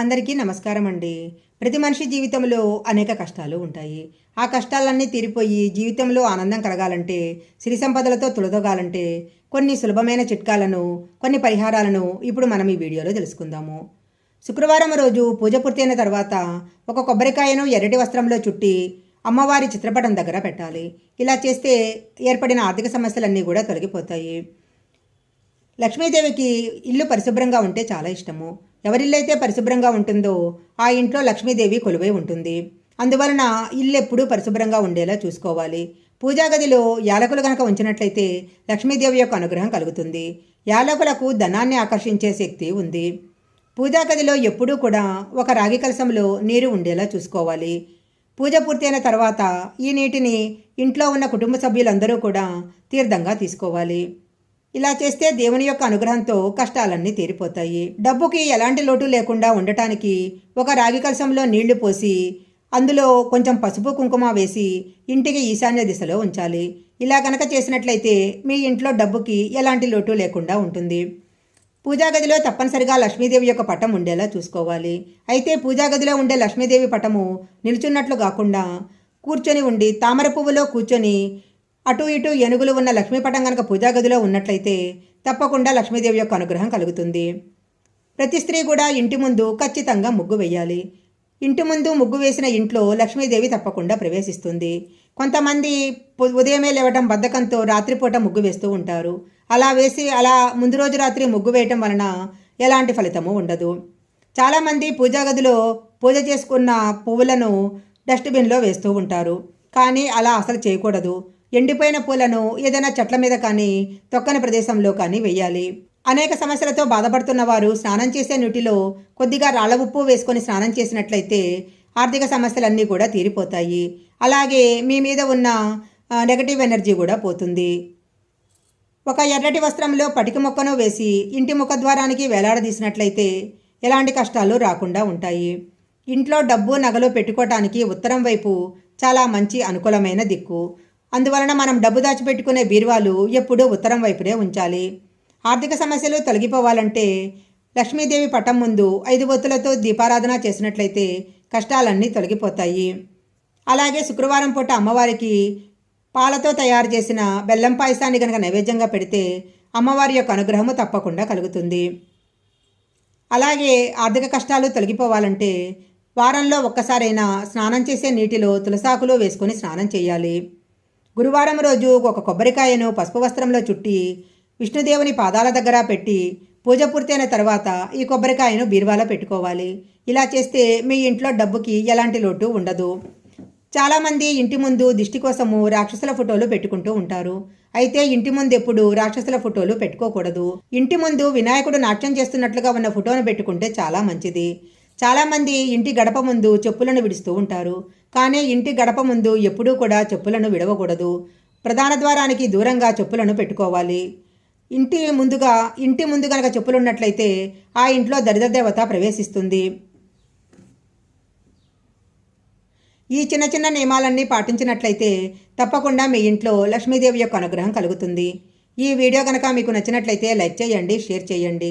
అందరికీ నమస్కారం అండి. ప్రతి మనిషి జీవితంలో అనేక కష్టాలు ఉంటాయి. ఆ కష్టాలన్నీ తీరిపోయి జీవితంలో ఆనందం కలగాలంటే సిరి సంపదలతో తులదొగాలంటే కొన్ని సులభమైన చిట్కాలను కొన్ని పరిహారాలను ఇప్పుడు మనం ఈ వీడియోలో తెలుసుకుందాము. శుక్రవారం రోజు పూజ పూర్తయిన తర్వాత ఒక కొబ్బరికాయను ఎర్రటి వస్త్రంలో చుట్టి అమ్మవారి చిత్రపటం దగ్గర పెట్టాలి. ఇలా చేస్తే ఏర్పడిన ఆర్థిక సమస్యలన్నీ కూడా తొలగిపోతాయి. లక్ష్మీదేవికి ఇల్లు పరిశుభ్రంగా ఉంటే చాలా ఇష్టము. ఎవరిల్లైతే పరిశుభ్రంగా ఉంటుందో ఆ ఇంట్లో లక్ష్మీదేవి కొలువై ఉంటుంది. అందువలన ఇల్లెప్పుడూ పరిశుభ్రంగా ఉండేలా చూసుకోవాలి. పూజా గదిలో యాలకులు కనుక ఉంచినట్లయితే లక్ష్మీదేవి యొక్క అనుగ్రహం కలుగుతుంది. యాలకులకు ధనాన్ని ఆకర్షించే శక్తి ఉంది. పూజా గదిలో ఎప్పుడూ కూడా ఒక రాగి కలసంలో నీరు ఉండేలా చూసుకోవాలి. పూజ పూర్తయిన తర్వాత ఈ నీటిని ఇంట్లో ఉన్న కుటుంబ సభ్యులందరూ కూడా తీర్థంగా తీసుకోవాలి. ఇలా చేస్తే దేవుని యొక్క అనుగ్రహంతో కష్టాలన్నీ తీరిపోతాయి. డబ్బుకి ఎలాంటి లోటు లేకుండా ఉండటానికి ఒక రాగి కలసంలో నీళ్ళు పోసి అందులో కొంచెం పసుపు కుంకుమ వేసి ఇంటికి ఈశాన్య దిశలో ఉంచాలి. ఇలా కనుక చేసినట్లయితే మీ ఇంట్లో డబ్బుకి ఎలాంటి లోటు లేకుండా ఉంటుంది. పూజా గదిలో తప్పనిసరిగా లక్ష్మీదేవి యొక్క పటం ఉండేలా చూసుకోవాలి. అయితే పూజా గదిలో ఉండే లక్ష్మీదేవి పటము నిలుచున్నట్లు కాకుండా కూర్చొని ఉండి తామర పువ్వులో కూర్చొని అటు ఇటు ఏనుగులు ఉన్న లక్ష్మీపటం కనుక పూజాగదిలో ఉన్నట్లయితే తప్పకుండా లక్ష్మీదేవి యొక్క అనుగ్రహం కలుగుతుంది. ప్రతి స్త్రీ కూడా ఇంటి ముందు ఖచ్చితంగా ముగ్గు వేయాలి. ఇంటి ముందు ముగ్గు వేసిన ఇంట్లో లక్ష్మీదేవి తప్పకుండా ప్రవేశిస్తుంది. కొంతమంది పు- ఉదయమే లేవటం బద్ధకంతో రాత్రిపూట ముగ్గు వేస్తూ ఉంటారు. అలా వేసి అలా ముందు రోజు రాత్రి ముగ్గు వేయటం వలన ఎలాంటి ఫలితము ఉండదు. చాలామంది పూజా గదిలో పూజ చేసుకున్న పువ్వులను డస్ట్బిన్లో వేస్తూ ఉంటారు. కానీ అలా అసలు చేయకూడదు. ఎండిపోయిన పూలను ఏదైనా చెట్ల మీద కానీ తొక్కని ప్రదేశంలో కానీ వేయాలి. అనేక సమస్యలతో బాధపడుతున్న వారు స్నానం చేసే నీటిలో కొద్దిగా రాళ్ళ ఉప్పు వేసుకొని స్నానం చేసినట్లయితే ఆర్థిక సమస్యలన్నీ కూడా తీరిపోతాయి. అలాగే మీ మీద ఉన్న నెగటివ్ ఎనర్జీ కూడా పోతుంది. ఒక ఎర్రటి వస్త్రంలో పటిక మొక్కను వేసి ఇంటి ముఖద్వారానికి వేలాడదీసినట్లయితే ఎలాంటి కష్టాలు రాకుండా ఉంటాయి. ఇంట్లో డబ్బు నగలు పెట్టుకోవటానికి ఉత్తరం వైపు చాలా మంచి అనుకూలమైన దిక్కు. అందువలన మనం డబ్బు దాచిపెట్టుకునే బీరువాలు ఎప్పుడూ ఉత్తరం వైపునే ఉంచాలి. ఆర్థిక సమస్యలు తొలగిపోవాలంటే లక్ష్మీదేవి పటం ముందు ఐదు ఒత్తులతో దీపారాధన చేసినట్లయితే కష్టాలన్నీ తొలగిపోతాయి. అలాగే శుక్రవారం పూట అమ్మవారికి పాలతో తయారు చేసిన బెల్లం పాయసాన్ని కనుక నైవేద్యంగా పెడితే అమ్మవారి యొక్క అనుగ్రహము తప్పకుండా కలుగుతుంది. అలాగే ఆర్థిక కష్టాలు తొలగిపోవాలంటే వారంలో ఒక్కసారైనా స్నానం చేసే నీటిలో తులసాకులు వేసుకొని స్నానం చేయాలి. గురువారం రోజు ఒక కొబ్బరికాయను పసుపు వస్త్రంలో చుట్టి విష్ణుదేవుని పాదాల దగ్గర పెట్టి పూజ పూర్తయిన తర్వాత ఈ కొబ్బరికాయను బీరువాలో పెట్టుకోవాలి. ఇలా చేస్తే మీ ఇంట్లో డబ్బుకి ఎలాంటి లోటు ఉండదు. చాలామంది ఇంటి ముందు దిష్టి కోసము రాక్షసుల ఫోటోలు పెట్టుకుంటూ ఉంటారు. అయితే ఇంటి ముందు ఎప్పుడు రాక్షసుల ఫోటోలు పెట్టుకోకూడదు. ఇంటి ముందు వినాయకుడు నాట్యం చేస్తున్నట్లుగా ఉన్న ఫోటోను పెట్టుకుంటే చాలా మంచిది. చాలామంది ఇంటి గడప ముందు చెప్పులను విడుస్తూ ఉంటారు. కానీ ఇంటి గడప ముందు ఎప్పుడూ కూడా చెప్పులను విడవకూడదు. ప్రధాన ద్వారానికి దూరంగా చెప్పులను పెట్టుకోవాలి. ఇంటి ముందుగా ఇంటి ముందు కనుక చెప్పులు ఉన్నట్లయితే ఆ ఇంట్లో దరిద్ర దేవత ప్రవేశిస్తుంది. ఈ చిన్న చిన్న నియమాలన్నీ పాటించినట్లయితే తప్పకుండా మీ ఇంట్లో లక్ష్మీదేవి యొక్క అనుగ్రహం కలుగుతుంది. ఈ వీడియో కనుక మీకు నచ్చినట్లయితే లైక్ చేయండి షేర్ చేయండి.